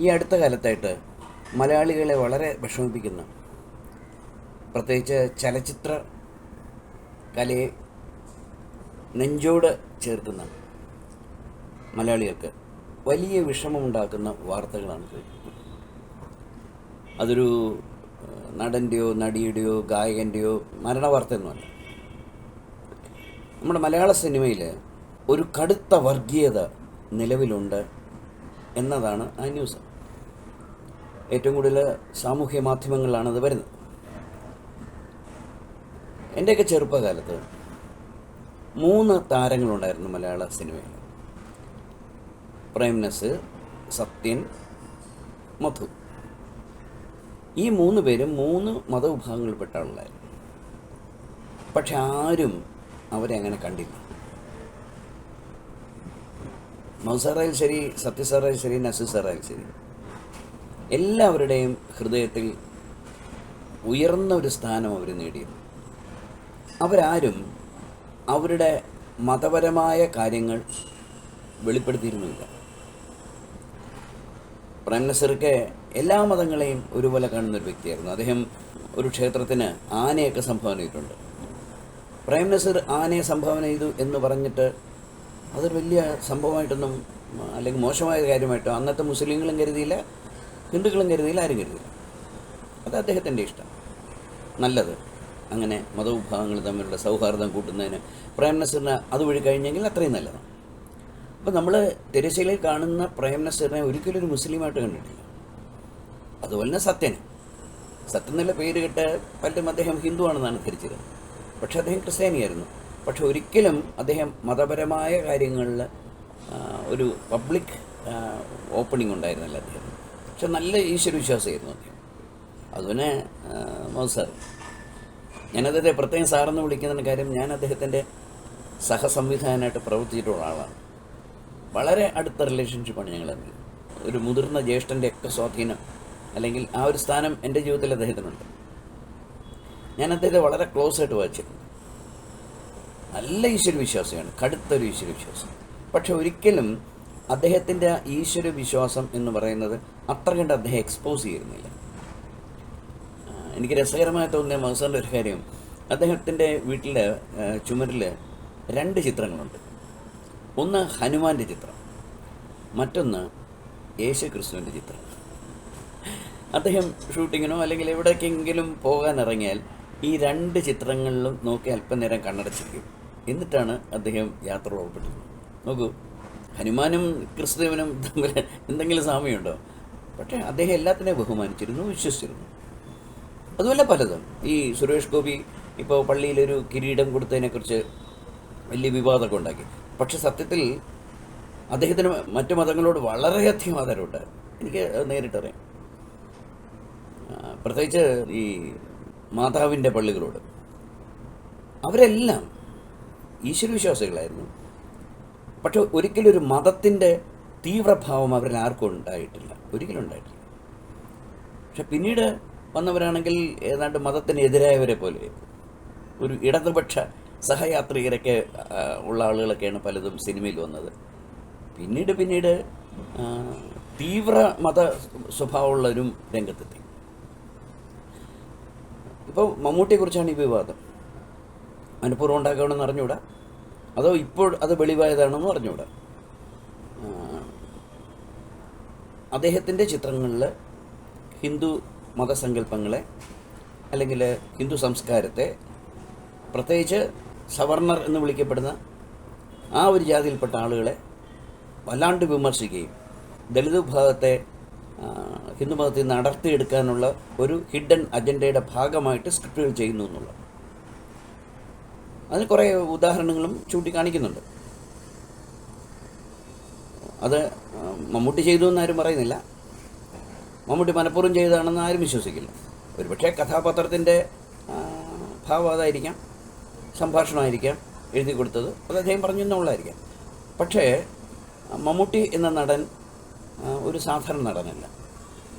ഈ അടുത്ത കാലത്തായിട്ട് മലയാളികളെ വളരെ വിഷമിപ്പിക്കുന്ന. പ്രത്യേകിച്ച് ചലച്ചിത്ര കലയെ നെഞ്ചോട് ചേർക്കുന്ന മലയാളികൾക്ക് വലിയ വിഷമമുണ്ടാക്കുന്ന വാർത്തകളാണ് അതൊരു നടന്റെയോ നടിയുടെയോ ഗായകന്റെയോ മരണവാർത്തയൊന്നുമല്ല നമ്മുടെ മലയാള സിനിമയിൽ ഒരു കടുത്ത വർഗീയത നിലവിലുണ്ട്. എന്നതാണ് ആ ന്യൂസ്. ഏറ്റവും കൂടുതൽ സാമൂഹ്യ മാധ്യമങ്ങളിലാണത് വരുന്നത്. എന്റെയൊക്കെ ചെറുപ്പകാലത്ത് മൂന്ന് താരങ്ങളുണ്ടായിരുന്നു മലയാള സിനിമയിൽ. പ്രേം നസീർ സത്യൻ മധു. ഈ മൂന്ന് പേരും മൂന്ന് മതവിഭാഗങ്ങളിൽപ്പെട്ട ആളുകളായിരുന്നു. പക്ഷെ ആരും അവരെ അങ്ങനെ കണ്ടില്ല. മൗസാറായാലും ശരി സത്യസാറായാലും ശരി നസീർ സാറായാലും ശരി. എല്ലാവരുടെയും ഹൃദയത്തിൽ ഉയർന്ന ഒരു സ്ഥാനം അവർ നേടിയത് അവരാരും അവരുടെ മതപരമായ കാര്യങ്ങൾ വെളിപ്പെടുത്തിയിരുന്നില്ല. പ്രേം നസീർക്ക് എല്ലാ മതങ്ങളെയും ഒരുപോലെ കാണുന്ന ഒരു വ്യക്തിയായിരുന്നു. അദ്ദേഹം ഒരു ക്ഷേത്രത്തിന് ആനയൊക്കെ സംഭാവന ചെയ്തിട്ടുണ്ട്. പ്രേം ആനയെ സംഭാവന ചെയ്തു എന്ന് പറഞ്ഞിട്ട് അതൊരു വലിയ സംഭവമായിട്ടൊന്നും അല്ലെങ്കിൽ മോശമായ കാര്യമായിട്ടോ അന്നത്തെ മുസ്ലിങ്ങളും കരുതിയില്ല ഹിന്ദുക്കളും കരുതിയില്ല ആരും കരുതിയില്ല. അത് അദ്ദേഹത്തിന്റെ ഇഷ്ടം. നല്ലത്. അങ്ങനെ മതവിഭാഗങ്ങൾ തമ്മിലുള്ള സൗഹാർദ്ദം കൂട്ടുന്നതിന് പ്രേം നസീറിന് അതുവഴി കഴിഞ്ഞെങ്കിൽ അത്രയും നല്ലതാണ്. അപ്പോൾ നമ്മൾ തിരശ്ശീലയിൽ കാണുന്ന പ്രേം നസീറിനെ ഒരിക്കലും ഒരു മുസ്ലിമായിട്ട് കണ്ടിട്ടില്ല. അതുപോലെ തന്നെ സത്യന്. സത്യൻ എന്നുള്ള പേര് കേട്ട് പലരും അദ്ദേഹം ഹിന്ദുവാണെന്നാണ് പക്ഷേ പക്ഷെ അദ്ദേഹം ക്രിസ്ത്യാനിയായിരുന്നു. പക്ഷെ ഒരിക്കലും അദ്ദേഹം മതപരമായ കാര്യങ്ങളിൽ ഒരു പബ്ലിക് ഓപ്പണിംഗ് ഉണ്ടായിരുന്നില്ല അദ്ദേഹം. പക്ഷെ നല്ല ഈശ്വരവിശ്വാസമായിരുന്നു അദ്ദേഹം. അതുപോലെ മൗസാർ ഞാൻ അദ്ദേഹത്തെ പ്രത്യേകം സാറെന്ന് വിളിക്കുന്ന കാര്യം ഞാൻ അദ്ദേഹത്തിന്റെ സഹസംവിധാനമായിട്ട് പ്രവർത്തിച്ചിട്ടുള്ള ആളാണ് വളരെ അടുത്ത റിലേഷൻഷിപ്പാണ് ഞങ്ങൾ തമ്മിൽ. ഒരു മുതിർന്ന ജ്യേഷ്ഠന്റെ ഒക്കെ സ്വാധീനം അല്ലെങ്കിൽ ആ ഒരു സ്ഥാനം എന്റെ ജീവിതത്തിൽ അദ്ദേഹത്തിനുണ്ട്. ഞാൻ അദ്ദേഹത്തെ വളരെ ക്ലോസ് ആയിട്ട് വായിച്ചിട്ടുണ്ട് നല്ല ഈശ്വരവിശ്വാസിയാണ് കടുത്തൊരു ഈശ്വരവിശ്വാസം. പക്ഷെ ഒരിക്കലും അദ്ദേഹത്തിന്റെ ആ ഈശ്വരവിശ്വാസം എന്ന് പറയുന്നത് അത്ര കണ്ട് അദ്ദേഹം എക്സ്പോസ് ചെയ്യുന്നില്ല എനിക്ക് രസകരമായി തോന്നിയ മഹസാറിന്റെ ഒരു കാര്യം അദ്ദേഹത്തിന്റെ വീട്ടിൽ ചുമരിൽ രണ്ട് ചിത്രങ്ങളുണ്ട്. ഒന്ന് ഹനുമാന്റെ ചിത്രം മറ്റൊന്ന് യേശു ക്രിസ്തുവിന്റെ ചിത്രം. അദ്ദേഹം ഷൂട്ടിങ്ങിനോ അല്ലെങ്കിൽ എവിടേക്കെങ്കിലും പോകാൻ ഇറങ്ങിയാൽ ഈ രണ്ട് ചിത്രങ്ങളിലും നോക്കി അല്പനേരം കണ്ണടച്ചിരിക്കും. എന്നിട്ടാണ് അദ്ദേഹം യാത്ര പുറപ്പെട്ടത്. നോക്കൂ ഹനുമാനും ക്രിസ്തുദേവനും തമ്മിൽ എന്തെങ്കിലും സാമ്യമുണ്ടോ? പക്ഷേ അദ്ദേഹം എല്ലാത്തിനെയും ബഹുമാനിച്ചിരുന്നു വിശ്വസിച്ചിരുന്നു. അതുപോലെ പലതും. ഈ സുരേഷ് ഗോപി ഇപ്പോൾ പള്ളിയിലൊരു കിരീടം കൊടുത്തതിനെക്കുറിച്ച് വലിയ വിവാദമൊക്കെ ഉണ്ടാക്കി. പക്ഷെ സത്യത്തിൽ അദ്ദേഹത്തിന് മറ്റു മതങ്ങളോട് വളരെയധികം ആദരവുണ്ട്. എനിക്ക് നേരിട്ടറിയാം പ്രത്യേകിച്ച് ഈ മാതാവിന്റെ പള്ളികളോട്. അവരെല്ലാം ഈശ്വരവിശ്വാസികളായിരുന്നു. പക്ഷെ ഒരിക്കലും ഒരു മതത്തിന്റെ തീവ്രഭാവം അവരിൽ ആർക്കും ഉണ്ടായിട്ടില്ല. ഒരിക്കലും ഉണ്ടായിട്ടില്ല. പക്ഷെ പിന്നീട് വന്നവരാണെങ്കിൽ ഏതാണ്ട് മതത്തിന് എതിരായവരെ പോലെ. ഒരു ഇടതുപക്ഷ സഹയാത്രികരൊക്കെ ഉള്ള ആളുകളൊക്കെയാണ് പലതും സിനിമയിൽ വന്നത്. പിന്നീട് പിന്നീട് തീവ്ര മത സ്വഭാവമുള്ളവരും രംഗത്തെത്തി. ഇപ്പോൾ മമ്മൂട്ടിയെക്കുറിച്ചാണ് ഈ വിവാദം. മനഃപൂർവം ഉണ്ടാക്കണമെന്ന് അറിഞ്ഞൂടാ അതോ ഇപ്പോൾ അത് വെളിവായതാണെന്ന് അറിഞ്ഞൂടാ ആ, അദ്ദേഹത്തിന്റെ ചിത്രങ്ങളിൽ ഹിന്ദു മതസങ്കല്പങ്ങളെ അല്ലെങ്കിൽ ഹിന്ദു സംസ്കാരത്തെ പ്രത്യേകിച്ച് സവർണർ എന്ന് വിളിക്കപ്പെടുന്ന ആ ഒരു ജാതിയിൽപ്പെട്ട ആളുകളെ വല്ലാണ്ട് വിമർശിക്കുകയും ദളിത് വിഭാഗത്തെ ഹിന്ദുമതത്തിൽ ഹിന്ദു മതത്തിൽ നിന്ന് അടർത്തിയെടുക്കാനുള്ള ഒരു ഹിഡൻ അജണ്ടയുടെ ഭാഗമായിട്ട് സ്ക്രിപ്റ്റുകൾ ചെയ്യുന്നു എന്നുള്ളത്. അതിന് കുറേ ഉദാഹരണങ്ങളും ചൂണ്ടിക്കാണിക്കുന്നുണ്ട്. അത് മമ്മൂട്ടി ചെയ്തു എന്നാരും പറയുന്നില്ല. മമ്മൂട്ടി മനഃപൂർവം ചെയ്തതാണെന്ന് ആരും വിശ്വസിക്കില്ല. ഒരുപക്ഷെ കഥാപാത്രത്തിന്റെ ഭാവം അതായിരിക്കാം സംഭാഷണമായിരിക്കാം എഴുതി കൊടുത്തത്. അത് അദ്ദേഹം പറഞ്ഞു എന്നുള്ളതായിരിക്കാം. പക്ഷേ മമ്മൂട്ടി എന്ന നടൻ ഒരു സാധാരണ നടനല്ല.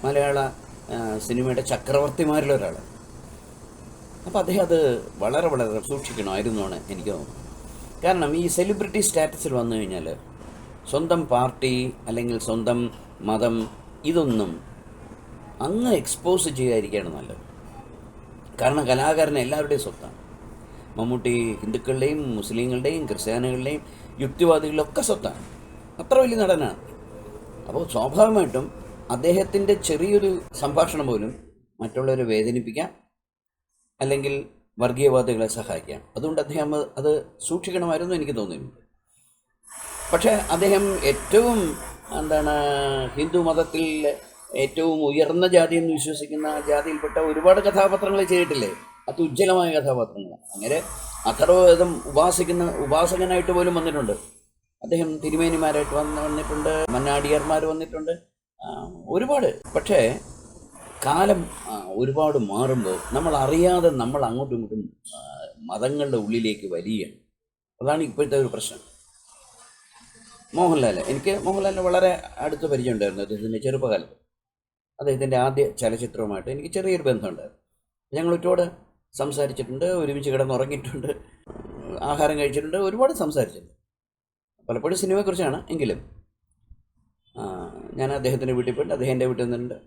മലയാള സിനിമയുടെ ചക്രവർത്തിമാരിലൊരാളാണ് അപ്പോൾ അദ്ദേഹം അത് വളരെ വളരെ സൂക്ഷിക്കണമായിരുന്നു എന്നാണ് എനിക്ക് തോന്നുന്നത്. കാരണം ഈ സെലിബ്രിറ്റി സ്റ്റാറ്റസിൽ വന്നു കഴിഞ്ഞാൽ സ്വന്തം പാർട്ടി അല്ലെങ്കിൽ സ്വന്തം മതം ഇതൊന്നും അങ്ങ് എക്സ്പോസ് ചെയ്യാതിരിക്കുകയാണ് നല്ലത്. കാരണം കലാകാരൻ എല്ലാവരുടെയും സ്വത്താണ്. മമ്മൂട്ടി ഹിന്ദുക്കളുടെയും മുസ്ലിങ്ങളുടെയും ക്രിസ്ത്യാനികളുടെയും യുക്തിവാദികളുടെ ഒക്കെ സ്വത്താണ്. അത്ര വലിയ നടനാണ്. അപ്പോൾ സ്വാഭാവികമായിട്ടും അദ്ദേഹത്തിന്റെ ചെറിയൊരു സംഭാഷണം പോലും മറ്റുള്ളവരെ വേദനിപ്പിക്കാം അല്ലെങ്കിൽ വർഗീയവാദികളെ സഹായിക്കാം. അതുകൊണ്ട് അദ്ദേഹം അത് സൂക്ഷിക്കണമായിരുന്നു എനിക്ക് തോന്നുന്നു പക്ഷേ അദ്ദേഹം ഏറ്റവും എന്താണ് ഹിന്ദു മതത്തിൽ ഏറ്റവും ഉയർന്ന ജാതി എന്ന് വിശ്വസിക്കുന്ന ജാതിയിൽപ്പെട്ട ഒരുപാട് കഥാപാത്രങ്ങൾ ചെയ്തിട്ടില്ലേ? ഉജ്ജ്വലമായ കഥാപാത്രങ്ങൾ. അങ്ങനെ അഥർവവേദം ഉപാസിക്കുന്ന ഉപാസകനായിട്ട് പോലും വന്നിട്ടുണ്ട്. അദ്ദേഹം തിരുമേനിമാരായിട്ട് വന്ന് വന്നിട്ടുണ്ട് മന്നാടിയർമാർ വന്നിട്ടുണ്ട്. ഒരുപാട്. പക്ഷേ കാലം ഒരുപാട് മാറുമ്പോൾ നമ്മൾ അറിയാതെ നമ്മൾ അങ്ങോട്ടും ഇങ്ങോട്ടും മതങ്ങളുടെ ഉള്ളിലേക്ക് വരികയാണ്. അതാണ് ഇപ്പോഴത്തെ ഒരു പ്രശ്നം. മോഹൻലാൽ എനിക്ക് മോഹൻലാലിന് വളരെ അടുത്ത പരിചയം ഉണ്ടായിരുന്നു അദ്ദേഹത്തിന്റെ ചെറുപ്പകാലത്ത്. അദ്ദേഹത്തിന്റെ ആദ്യ ചലച്ചിത്രവുമായിട്ട് എനിക്ക് ചെറിയൊരു ബന്ധമുണ്ടായിരുന്നു. ഞങ്ങൾ ഒരുപാട് സംസാരിച്ചിട്ടുണ്ട് ഒരുമിച്ച് കിടന്നുറങ്ങിയിട്ടുണ്ട് ആഹാരം കഴിച്ചിട്ടുണ്ട് ഒരുപാട് സംസാരിച്ചിട്ടുണ്ട്. പലപ്പോഴും സിനിമയെക്കുറിച്ചാണ് എങ്കിലും ഞാൻ അദ്ദേഹത്തിന്റെ വീട്ടിൽ പോയിട്ട് അദ്ദേഹം എന്റെ വീട്ടിൽ നിന്നുണ്ട്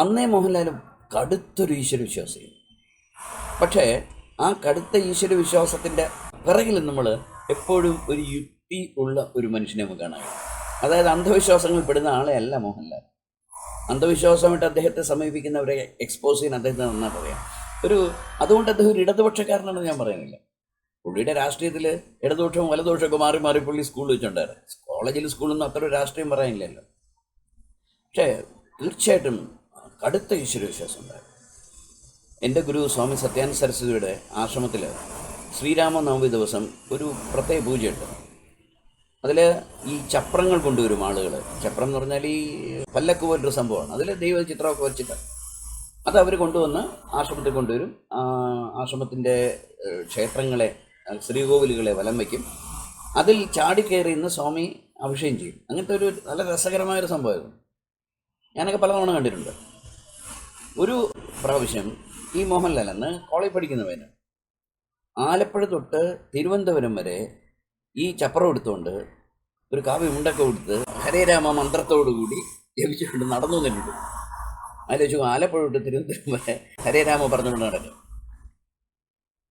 അന്നേ മോഹൻലാലും കടുത്തൊരു ഈശ്വരവിശ്വാസിയാണ്. പക്ഷേ ആ കടുത്ത ഈശ്വരവിശ്വാസത്തിന്റെ പിറകിൽ നമ്മൾ എപ്പോഴും ഒരു യുക്തി ഉള്ള ഒരു മനുഷ്യനെ നമുക്ക് കാണാൻ അതായത് അന്ധവിശ്വാസങ്ങൾ പെടുന്ന ആളെ അല്ല മോഹൻലാൽ. അന്ധവിശ്വാസമായിട്ട് അദ്ദേഹത്തെ സമീപിക്കുന്നവരെ എക്സ്പോസ് ചെയ്യാൻ അദ്ദേഹത്തിന് നന്നായിട്ട് അറിയാം ഒരു അതുകൊണ്ട് അദ്ദേഹം ഒരു ഇടതുപക്ഷക്കാരനാണെന്ന് ഞാൻ പറയുന്നില്ല. പുള്ളിയുടെ രാഷ്ട്രീയത്തിൽ ഇടതുപക്ഷവും വലതുപക്ഷമൊക്കെ മാറി മാറി പുള്ളി സ്കൂളിൽ വെച്ചിട്ടുണ്ടായിരുന്നു കോളേജിൽ സ്കൂളിൽ നിന്ന് അത്ര രാഷ്ട്രീയം പറയാനില്ലല്ലോ. പക്ഷേ തീർച്ചയായിട്ടും കടുത്ത ഈശ്വരവിശ്വാസം ഉണ്ടായിരുന്നു. എന്റെ ഗുരു സ്വാമി സത്യാനന്ദ സരസ്വതിയുടെ ആശ്രമത്തിൽ ശ്രീരാമനവമി ദിവസം ഒരു പ്രത്യേക പൂജയുണ്ട്. അതിൽ ഈ ചപ്രങ്ങൾ കൊണ്ടുവരും ആളുകൾ. ചപ്രം എന്ന് പറഞ്ഞാൽ ഈ പല്ലക്ക് പോലൊരു സംഭവമാണ്. അതിൽ ദൈവ ചിത്രമൊക്കെ വെച്ചിട്ട് അത് അവർ കൊണ്ടുവന്ന് ആശ്രമത്തിൽ കൊണ്ടുവരും. ആശ്രമത്തിന്റെ ക്ഷേത്രങ്ങളെ ശ്രീകോവിലുകളെ വലം വയ്ക്കും. അതിൽ ചാടിക്കയറി ഇന്ന് സ്വാമി അഭിഷേകം ചെയ്യും. അങ്ങനത്തെ ഒരു നല്ല രസകരമായൊരു സംഭവമായിരുന്നു. ഞാനൊക്കെ പലതവണ കണ്ടിട്ടുണ്ട്. ഒരു പ്രാവശ്യം ഈ മോഹൻലാൽ അന്ന് കോളേജ് പഠിക്കുന്നവന് ആലപ്പുഴ തൊട്ട് തിരുവനന്തപുരം വരെ ഈ ചപ്പറം എടുത്തുകൊണ്ട് ഒരു കാവ്യ മുണ്ടൊക്കെ കൊടുത്ത് ഹരേരാമ മന്ത്രത്തോടു കൂടി ജപിച്ചുകൊണ്ട് നടന്നു നിന്നിട്ടുണ്ട് ആലോചിച്ചു ആലപ്പുഴ തൊട്ട് തിരുവനന്തപുരം വരെ ഹരേരാമ പറഞ്ഞുകൊണ്ട് നടക്കും.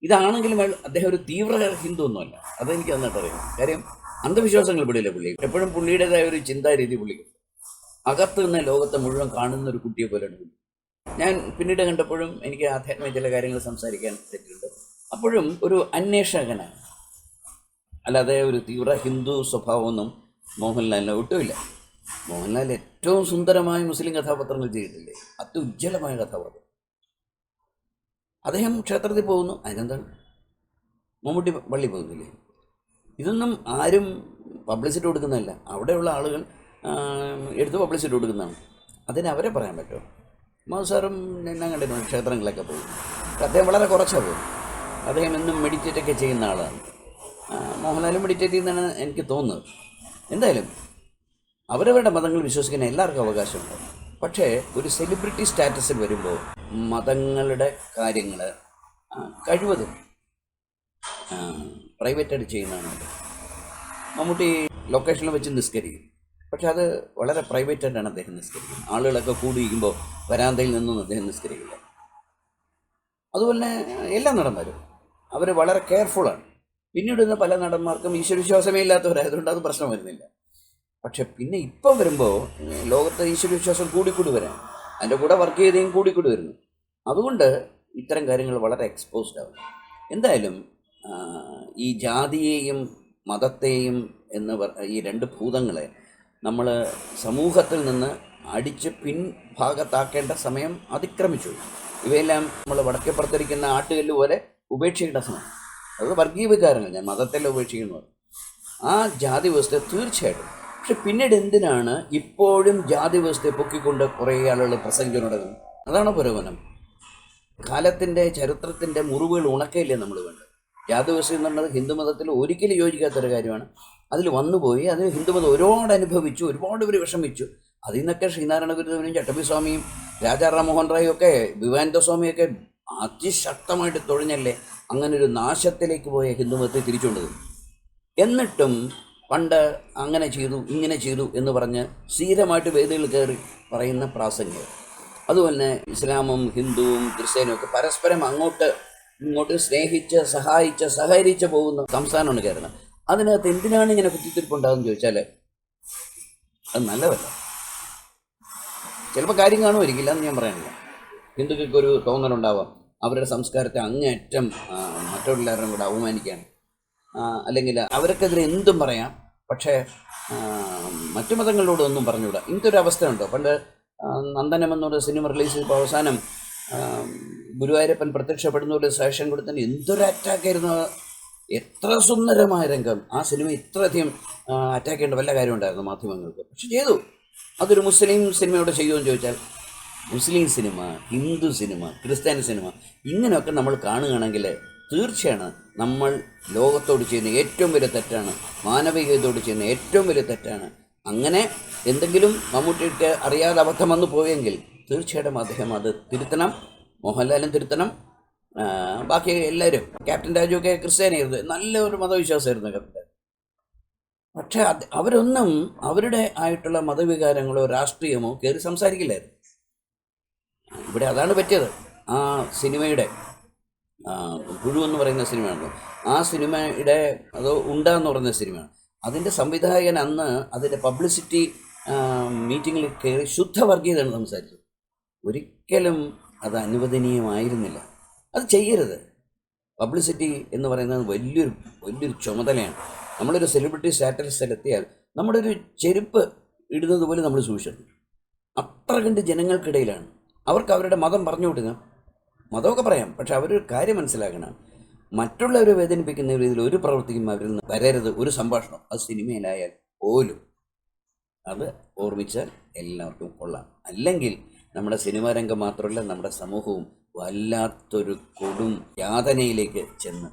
ഇതാണെങ്കിലും അദ്ദേഹം ഒരു തീവ്ര ഹിന്ദു ഒന്നുമല്ല. അതെനിക്ക് നന്നായിട്ട് അറിയാം. കാര്യം അന്ധവിശ്വാസങ്ങൾ പിടിയില്ല പുള്ളി? എപ്പോഴും പുള്ളിയുടേതായ ഒരു ചിന്താരീതി പുള്ളിക്ക്. അകത്ത് നിന്ന് ലോകത്തെ മുഴുവൻ കാണുന്ന ഒരു കുട്ടിയെ പോലെയാണ് പുള്ളി. ഞാൻ പിന്നീട് കണ്ടപ്പോഴും എനിക്ക് ആധ്യാത്മിക ചില കാര്യങ്ങൾ സംസാരിക്കാൻ പറ്റിയിട്ടുണ്ട്. അപ്പോഴും ഒരു അന്വേഷകനാണ്. അല്ലാതെ ഒരു തീവ്ര ഹിന്ദു സ്വഭാവമൊന്നും മോഹൻലാലിന് ഒട്ടുമില്ല മോഹൻലാൽ ഏറ്റവും സുന്ദരമായ മുസ്ലിം കഥാപാത്രങ്ങൾ ചെയ്തിട്ടില്ലേ? അത്യുജ്വലമായ കഥാപാത്രം. അദ്ദേഹം ക്ഷേത്രത്തിൽ പോകുന്നു. അതിനെന്താണ്? മമ്മൂട്ടി പള്ളി പോകുന്നില്ലേ? ഇതൊന്നും ആരും പബ്ലിസിറ്റി കൊടുക്കുന്നതല്ല. അവിടെയുള്ള ആളുകൾ എടുത്ത് പബ്ലിസിറ്റി കൊടുക്കുന്നതാണ്. അതിന് അവരെ പറയാൻ പറ്റുമോ? മധു എന്നാ കണ്ടിട്ടുണ്ട് ക്ഷേത്രങ്ങളിലൊക്കെ പോകും അദ്ദേഹം വളരെ കുറച്ചാണ് പോകും അദ്ദേഹം എന്നും മെഡിറ്റേറ്റ് ഒക്കെ ചെയ്യുന്ന ആളാണ്. മോഹൻലാലും മെഡിറ്റേറ്റ് ചെയ്യുന്നതാണ് എനിക്ക് തോന്നുന്നത്. എന്തായാലും അവരവരുടെ മതങ്ങൾ വിശ്വസിക്കുന്ന എല്ലാവർക്കും അവകാശമുണ്ട്. പക്ഷേ ഒരു സെലിബ്രിറ്റി സ്റ്റാറ്റസിൽ വരുമ്പോൾ മതങ്ങളുടെ കാര്യങ്ങൾ കഴിവതും പ്രൈവറ്റായിട്ട് ചെയ്യുന്നതാണ്. മമ്മൂട്ടി ലൊക്കേഷനിൽ വെച്ച് നിസ്കരിക്കും. പക്ഷെ അത് വളരെ പ്രൈവറ്റായിട്ടാണ് അദ്ദേഹം നിസ്കരിക്കുന്നത്. ആളുകളൊക്കെ കൂടിയിരിക്കുമ്പോൾ വരാന്തയിൽ നിന്നൊന്നും അദ്ദേഹം നിസ്കരിക്കില്ല. അതുപോലെ എല്ലാ നടന്മാരും അവർ വളരെ കെയർഫുള്ളാണ് പിന്നീട് ഇന്ന് പല നടന്മാർക്കും ഈശ്വരവിശ്വാസമേ ഇല്ലാത്തവരായതുകൊണ്ട് അത് പ്രശ്നം വരുന്നില്ല. പക്ഷെ പിന്നെ ഇപ്പം വരുമ്പോൾ ലോകത്തെ ഈശ്വരവിശ്വാസം കൂടിക്കൂടി വരാൻ അതിന്റെ കൂടെ വർക്ക് ചെയ്തേയും കൂടിക്കൂടി വരുന്നു. അതുകൊണ്ട് ഇത്തരം കാര്യങ്ങൾ വളരെ എക്സ്പോസ്ഡ് ആവും. എന്തായാലും ഈ ജാതിയെയും മതത്തെയും എന്ന് ഈ രണ്ട് ഭൂതങ്ങളെ നമ്മൾ സമൂഹത്തിൽ നിന്ന് അടിച്ച് പിൻഭാഗത്താക്കേണ്ട സമയം അതിക്രമിച്ചു. ഇവയെല്ലാം നമ്മൾ വടക്കപ്പുറത്തിരിക്കുന്ന ആട്ടുകല്ല് പോലെ ഉപേക്ഷിക്കേണ്ട സമയം. അത് വർഗീയ വികാരങ്ങൾ ഞാൻ മതത്തെല്ലാം ഉപേക്ഷിക്കുന്നത് ആ ജാതി വ്യവസ്ഥ തീർച്ചയായിട്ടും. പക്ഷെ പിന്നീട് എന്തിനാണ് ഇപ്പോഴും ജാതി വ്യവസ്ഥയെ പൊക്കിക്കൊണ്ട് കുറേ ആളുകൾ പ്രസംഗിച്ചു നടക്കുന്നത് അതാണ് പുരോഗമനം. കാലത്തിന്റെ ചരിത്രത്തിന്റെ മുറിവുകൾ ഉണക്കയില്ലേ നമ്മൾ വേണ്ടത്? ജാതി വ്യവസ്ഥ എന്ന് പറയുന്നത് ഹിന്ദുമതത്തിൽ ഒരിക്കലും യോജിക്കാത്തൊരു കാര്യമാണ്. അതിൽ വന്നുപോയി അത് ഹിന്ദുമതം ഒരുപാട് അനുഭവിച്ചു ഒരുപാട് പേര് വിഷമിച്ചു. അതിൽ നിന്നൊക്കെ ശ്രീനാരായണ ഗുരുദേവനും ചട്ടമ്പിസ്വാമിയും രാജാ റാംമോഹൻ റായും ഒക്കെ വിവാനന്ദ സ്വാമിയൊക്കെ അതിശക്തമായിട്ട് തൊഴിഞ്ഞല്ലേ അങ്ങനെ ഒരു നാശത്തിലേക്ക് പോയ ഹിന്ദുമതത്തെ തിരിച്ചുകൊണ്ടത്. എന്നിട്ടും പണ്ട് അങ്ങനെ ചെയ്തു ഇങ്ങനെ ചെയ്തു എന്ന് പറഞ്ഞ് സ്ഥിരമായിട്ട് വേദികൾ കയറി പറയുന്ന പ്രാസംഗികർ. അതുപോലെ തന്നെ ഇസ്ലാമും ഹിന്ദുവും ക്രിസ്ത്യാനും ഒക്കെ പരസ്പരം അങ്ങോട്ട് ഇങ്ങോട്ട് സ്നേഹിച്ച് സഹായിച്ച് സഹകരിച്ച് പോകുന്ന സംസ്ഥാനമാണ് കേരളം. അതിനകത്ത് എന്തിനാണ് ഇങ്ങനെ കുത്തിത്തിരിപ്പുണ്ടാകുമെന്ന് ചോദിച്ചാൽ അത് നല്ലതല്ല. ചിലപ്പോൾ കാര്യം കാണുമായിരിക്കില്ല എന്ന് ഞാൻ പറയാനില്ല. ഹിന്ദുക്കൾക്ക് ഒരു തോന്നലുണ്ടാവാം. അവരുടെ സംസ്കാരത്തെ അങ്ങേയറ്റം ആ, മറ്റുള്ളവരും കൂടെ അവമാനിക്കാൻ അല്ലെങ്കിൽ അവർക്കെതിരെ എന്തും പറയാം പക്ഷേ മറ്റു മതങ്ങളിലൂടെ ഒന്നും പറഞ്ഞുകൂടാ. ഇങ്ങനത്തെ അവസ്ഥ ഉണ്ടോ പണ്ട് നന്ദനം എന്നൊരു സിനിമ റിലീസ് ചെയ്തപ്പോൾ അവസാനം ഗുരുവായൂരപ്പൻ പ്രത്യക്ഷപ്പെടുന്ന ഒരു ശേഷം കൊടുത്തതിന് എന്തൊരു അറ്റാക്കായിരുന്നു. എത്ര സുന്ദരമായ രംഗം. ആ സിനിമ ഇത്രയധികം അറ്റാക്ക് ചെയ്യേണ്ട വല്ല കാര്യമുണ്ടായിരുന്നു മാധ്യമങ്ങൾക്ക്. പക്ഷെ ചെയ്തു. അതൊരു മുസ്ലിം സിനിമയോട് ചെയ്യുമെന്ന് ചോദിച്ചാൽ മുസ്ലിം സിനിമ ഹിന്ദു സിനിമ ക്രിസ്ത്യാനി സിനിമ ഇങ്ങനെയൊക്കെ നമ്മൾ കാണുകയാണെങ്കിൽ തീർച്ചയാണ് നമ്മൾ ലോകത്തോട് ചെയ്യുന്ന ഏറ്റവും വലിയ തെറ്റാണ് മാനവികതയോട് ചെയ്യുന്ന ഏറ്റവും വലിയ തെറ്റാണ്. അങ്ങനെ എന്തെങ്കിലും മമ്മൂട്ടിക്ക് അറിയാതെ അബദ്ധം വന്നു പോയെങ്കിൽ തീർച്ചയായിട്ടും അദ്ദേഹം അത് തിരുത്തണം മോഹൻലാലും തിരുത്തണം ബാക്കി എല്ലാവരും ക്യാപ്റ്റൻ രാജു രാജുവൊക്കെ ക്രിസ്ത്യാനിയായിരുന്നു. നല്ലൊരു മതവിശ്വാസമായിരുന്നു ക്യാപ്റ്റൻ പക്ഷെ അത് അവരൊന്നും അവരുടെ ആയിട്ടുള്ള മതവികാരങ്ങളോ രാഷ്ട്രീയമോ കയറി സംസാരിക്കില്ലായിരുന്നു. ഇവിടെ അതാണ് പറ്റിയത്. ആ സിനിമയുടെ പുഴു എന്ന് പറയുന്ന സിനിമയാണ് ആ സിനിമയുടെ അത് ഉണ്ട എന്ന് പറയുന്ന സിനിമയാണ്. അതിന്റെ സംവിധായകൻ അന്ന് അതിന്റെ പബ്ലിസിറ്റി മീറ്റിങ്ങിൽ കയറി ശുദ്ധവർഗീയതയാണ് സംസാരിച്ചത്. ഒരിക്കലും അത് അനുവദനീയമായിരുന്നില്ല. അത് ചെയ്യരുത്. പബ്ലിസിറ്റി എന്ന് പറയുന്നത് വലിയൊരു വലിയൊരു ചുമതലയാണ്. നമ്മളൊരു സെലിബ്രിറ്റി സ്റ്റാറ്റസിലെത്തിയാൽ നമ്മുടെ ഒരു ചെരുപ്പ് ഇടുന്നത് പോലെ നമ്മൾ സൂക്ഷിക്കണം. അത്ര കണ്ട് ജനങ്ങൾക്കിടയിലാണ്. അവർക്ക് അവരുടെ മതം പറഞ്ഞു കൊടുക്കുക. മതമൊക്കെ പറയാം. പക്ഷെ അവരൊരു കാര്യം മനസ്സിലാക്കണം. മറ്റുള്ളവരെ വേദനിപ്പിക്കുന്ന രീതിയിൽ ഒരു പ്രവൃത്തിക്കും അവരിൽ നിന്ന് വരരുത്. ഒരു സംഭാഷണം. അത് സിനിമയിലായാൽ പോലും. അത് ഓർമ്മിച്ചാൽ എല്ലാവർക്കും കൊള്ളാം. അല്ലെങ്കിൽ നമ്മുടെ സിനിമാ രംഗം മാത്രമല്ല നമ്മുടെ സമൂഹവും വല്ലാത്തൊരു കൊടും യാതനയിലേക്ക് ചെന്ന്.